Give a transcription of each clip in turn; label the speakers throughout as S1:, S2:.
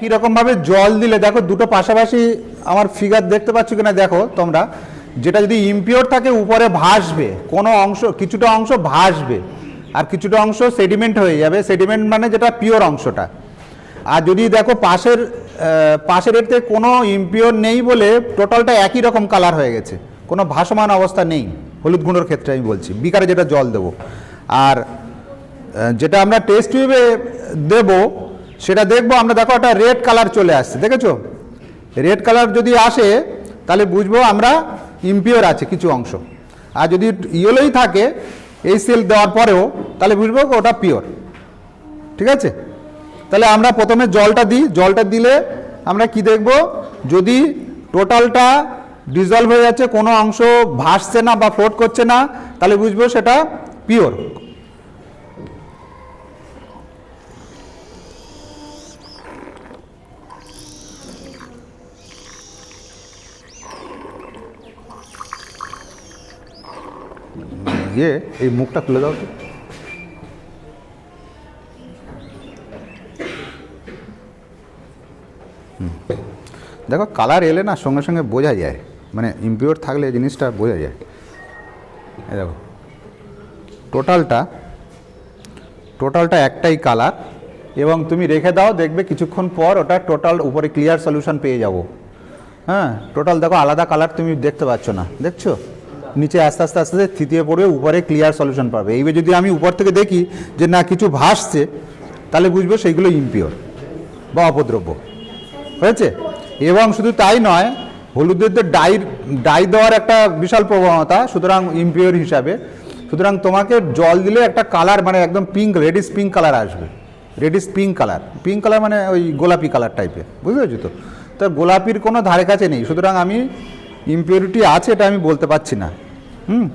S1: কি ভাবে জল দিলে, দেখো দুটো পাশাপাশি আমার ফিগার দেখতে পাচ্ছ কিনা, দেখো তোমরা, যেটা যদি ইম্পিওর থাকে, উপরে ভাসবে, কোনো অংশ, কিছুটা অংশ ভাসবে, আর কিছুটা অংশ সেডিমেন্ট হয়ে যাবে সেডিমেন্ট মানে যেটা পিওর অংশটা। আর যদি দেখো পাশের পাশের এতে কোনো ইম্পিওর নেই বলে টোটালটা একই রকম কালার হয়ে গেছে, কোনো ভাসমান অবস্থা নেই, হলুদ গুঁড়োর ক্ষেত্রে আমি বলছি, বিকারে যেটা জল দেবো। আর যেটা আমরা টেস্ট টিউবে দেব, সেটা দেখব, আমরা দেখো একটা রেড কালার চলে আসছে, দেখেছ? রেড কালার যদি আসে, তাহলে বুঝব আমরা ইমপিওর আছে কিছু অংশ। আর যদি ইয়েলোই থাকে, এই সেল দেওয়ার পরেও, তাহলে বুঝব ওটা পিওর ঠিক আছে? তাহলে আমরা প্রথমে জলটা দিই, জলটা দিলে আমরা কি দেখব? যদি টোটালটা ডিজলভ হয়ে যাচ্ছে, কোনো অংশ ভাসছে না বা ফ্লোট করছে না, তাহলে বুঝব সেটা পিওর ইয়ে এই মুখটা খুলে দাও তো। দেখো কালার এলে না সঙ্গে সঙ্গে বোঝা যায়। মানে ইম্পিওর থাকলে জিনিসটা বোঝা যায়। দেখো টোটালটা টোটালটা একটাই কালার এবং তুমি রেখে দাও, দেখবে কিছুক্ষণ পর ওটা টোটাল উপরে ক্লিয়ার সলিউশন পেয়ে যাব। হ্যাঁ টোটাল দেখো, আলাদা কালার তুমি দেখতে পাচ্ছ না। দেখছ? নিচে আস্তে আস্তে আস্তে আস্তে থিতিয়ে পড়বে উপরে ক্লিয়ার সলিউশন পাবে। এইবার যদি আমি উপর থেকে দেখি যে না, কিছু ভাসছে, তাহলে বুঝব সেইগুলো ইম্পিওর বা অপদ্রব্য। হয়েছে? এবং শুধু তাই নয়, হলুদের তো ডাই ডাই দেওয়ার একটা বিশাল প্রবণতা, সুতরাং ইমপিওর হিসাবে। সুতরাং তোমাকে জল দিলে একটা কালার মানে একদম পিঙ্ক রেডিস পিঙ্ক কালার আসবে। Radish pink colour pink colour মানে ওই গোলাপি কালার টাইপের বুঝতে পেরেছ তো? তো গোলাপির কোনো ধারে কাছে নেই। সুতরাং আমি ইমপিউরিটি আছে এটা আমি বলতে পারছি না। হুম,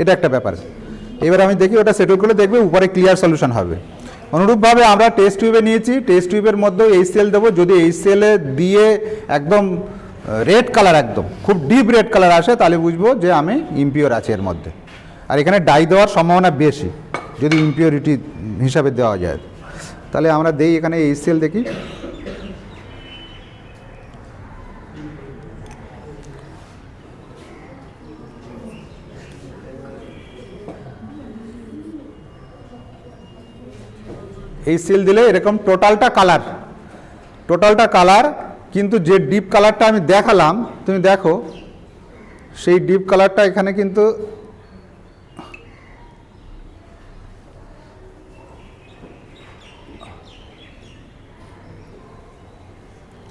S1: এটা একটা ব্যাপার। এবার আমি দেখি ওটা সেটেল করলে দেখবে উপরে ক্লিয়ার সলিউশন হবে। অনুরূপভাবে আমরা টেস্ট টিউবে নিয়েছি টেস্ট টিউবের মধ্যে এই সেল দেবো। যদি এই সেলে দিয়ে একদম রেড কালার একদম, খুব ডিপ রেড কালার আসে, তাহলে বুঝব যে আমি ইম্পিওর আছে এর মধ্যে। আর এখানে ডাই দেওয়ার সম্ভাবনা বেশি, যদি ইম্পিওরিটি হিসাবে দেওয়া যায়। তাহলে আমরা দেই এখানে এই সেল দেখি। এই সিল দিলে এরকম টোটালটা কালার টোটালটা কালার কিন্তু যে ডিপ কালারটা আমি দেখালাম, তুমি দেখো, সেই ডিপ কালারটা এখানে কিন্তু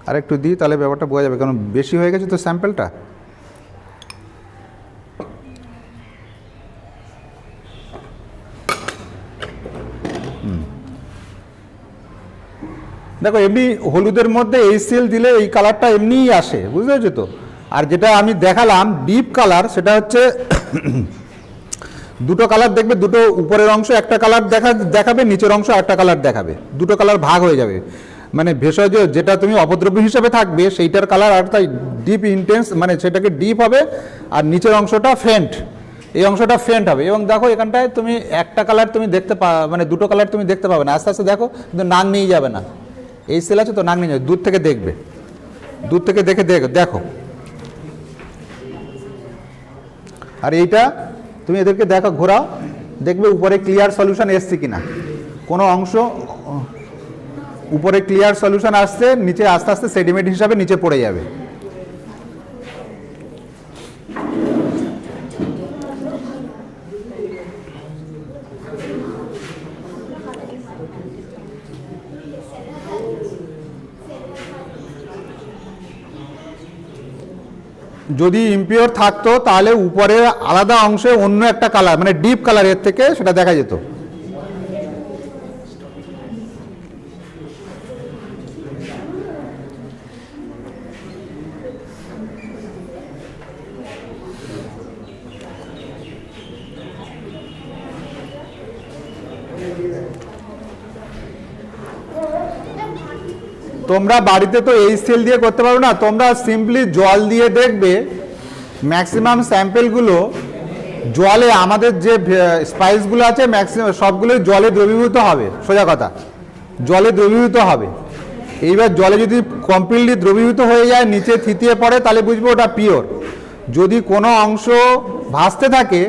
S1: আর একটু দিই, তাহলে ব্যাপারটা বোঝা যাবে, কারণ বেশি হয়ে গেছে তো স্যাম্পেলটা দেখো, এমনি হলুদের মধ্যে এই সেল দিলে এই কালারটা এমনিই আসে, বুঝতে পেরেছ তো? আর যেটা আমি দেখালাম ডিপ কালার সেটা হচ্ছে দুটো কালার দেখবে, দুটো উপরের অংশ একটা কালার দেখা, দেখাবে, নিচের অংশ একটা কালার দেখাবে। দুটো কালার ভাগ হয়ে যাবে। মানে ভেষজ যেটা তুমি অপদ্রব্য হিসেবে থাকবে, সেইটার কালার আর তাই ডিপ ইন্টেন্স মানে সেটাকে ডিপ হবে, আর নিচের অংশটা ফেন্ট এই অংশটা ফেন্ট হবে। এবং দেখো, এখানটায় তুমি একটা কালার তুমি দেখতে পা মানে দুটো কালার তুমি দেখতে পাবে না। আস্তে আস্তে দেখো, কিন্তু নাক নিয়ে যাবে না। এই সেল আছে তো নাগনি দূর থেকে দেখবে। দূর থেকে দেখে দেখো দেখো। আর এইটা তুমি এদেরকে দেখো, ঘোরাও, দেখবে উপরে ক্লিয়ার সলিউশন এসছে কিনা। কোনো অংশ, উপরে ক্লিয়ার সলিউশন আসছে, নিচে আস্তে আস্তে সেডিমেন্ট হিসাবে নিচে পড়ে যাবে। যদি ইম্পিওর থাকতো, তাহলে উপরে আলাদা অংশে অন্য একটা কালার মানে ডিপ কালারের থেকে সেটা দেখা যেত। তোমরা বাড়িতে তো এই সেল দিয়ে করতে পারো না, তোমরা সিম্পলি জল দিয়ে দেখবে ম্যাক্সিমাম স্যাম্পেলগুলো জলে, আমাদের যে স্পাইসগুলো আছে ম্যাক্সিমাম সবগুলোই জলে দ্রবীভূত হবে, সোজা কথা, জলে দ্রবীভূত হবে। এইবার জলে যদি কমপ্লিটলি দ্রবীভূত হয়ে যায়, নিচে থিতিয়ে পড়ে, তাহলে বুঝব ওটা পিওর যদি কোনো অংশ ভাসতে থাকে,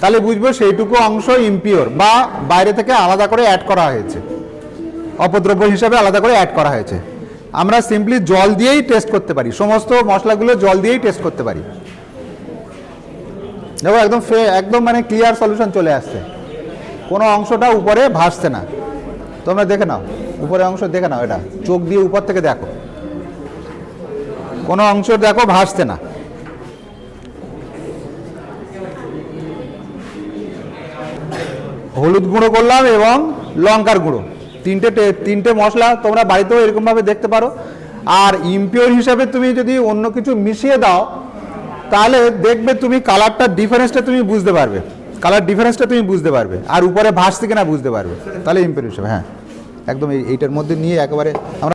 S1: তাহলে বুঝব সেইটুকু অংশ ইমপিওর বা বাইরে থেকে আলাদা করে অ্যাড করা হয়েছে। অপদ্রব্য হিসাবে আলাদা করে অ্যাড করা হয়েছে। আমরা সিম্পলি জল দিয়েই টেস্ট করতে পারি। সমস্ত মশলাগুলো জল দিয়েই টেস্ট করতে পারি। দেখো, একদম ফে একদম মানে ক্লিয়ার সলিউশন চলে আসছে। কোনো অংশটা উপরে ভাসছে না। তোমরা দেখে নাও। উপরে অংশ দেখে নাও এটা। চোখ দিয়ে উপর থেকে দেখো। কোনো অংশ দেখো ভাসছে না। হলুদ গুঁড়ো করলাম এবং লঙ্কার গুঁড়ো। তিনটে তিনটে মশলা তোমরা বাড়িতেও এরকমভাবে দেখতে পারো। আর ইম্পিওর হিসাবে তুমি যদি অন্য কিছু মিশিয়ে দাও, তাহলে দেখবে তুমি কালারটার ডিফারেন্সটা তুমি বুঝতে পারবে। কালার ডিফারেন্সটা তুমি বুঝতে পারবে। আর উপরে ভাসছে কিনা বুঝতে পারবে। তাহলে ইম্পিওর হিসাবে হ্যাঁ। একদম এই- এইটার মধ্যে নিয়ে একেবারে আমরা